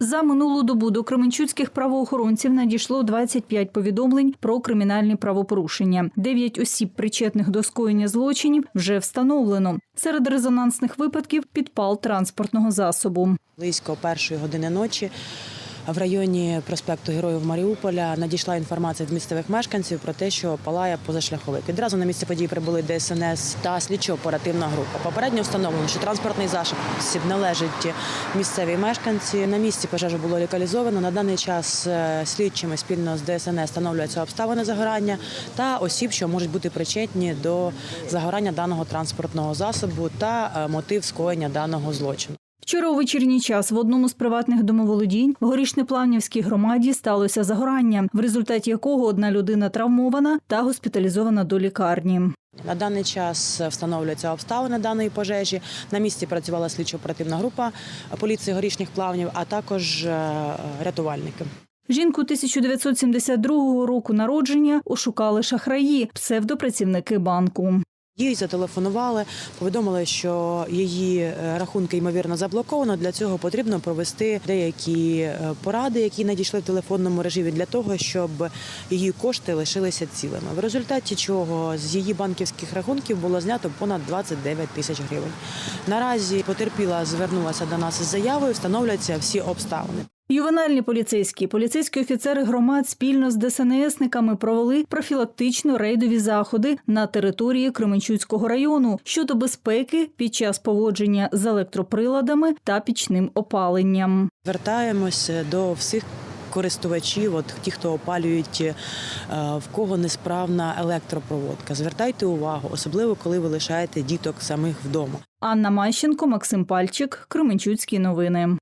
За минулу добу до кременчуцьких правоохоронців надійшло 25 повідомлень про кримінальні правопорушення. Дев'ять осіб, причетних до скоєння злочинів, вже встановлено. Серед резонансних випадків підпал транспортного засобу. Близько першої години ночі в районі проспекту Героїв Маріуполя надійшла інформація від місцевих мешканців про те, що палає позашляховик. Відразу на місце події прибули ДСНС та слідчо-оперативна група. Попередньо встановлено, що транспортний засіб належить місцевій мешканці. На місці пожежу було локалізовано. На даний час е, слідчими спільно з ДСНС встановлюються обставини загорання та осіб, що можуть бути причетні до загорання даного транспортного засобу та е, мотив скоєння даного злочину. Вчора у вечірній час в одному з приватних домоволодінь в Горішнеплавнівській громаді сталося загорання, в результаті якого одна людина травмована та госпіталізована до лікарні. На даний час встановлюються обставини даної пожежі. На місці працювала слідчо-оперативна група поліції горішніх плавнів, а також е, рятувальники. Жінку 1972 року народження ошукали шахраї, псевдопрацівники банку. Їй зателефонували, повідомили, що її е, рахунки ймовірно заблоковано. Для цього потрібно провести деякі е, поради, які надійшли в телефонному режимі, для того, щоб її кошти лишилися цілими. В результаті чого з її банківських рахунків було знято понад 29 тисяч гривень. Наразі потерпіла звернулася до нас із заявою, встановлюються всі обставини. Ювенальні поліцейські, поліцейські офіцери громад спільно з ДСНСниками провели профілактично-рейдові заходи на території Кременчуцького району щодо безпеки під час поводження з електроприладами та пічним опаленням. Звертаємося до всіх. Користувачів, от ті, хто опалюють, е, в кого несправна електропроводка. Звертайте увагу, особливо коли ви лишаєте діток самих вдома. Анна Мащенко, Максим Пальчик, Кременчуцькі новини.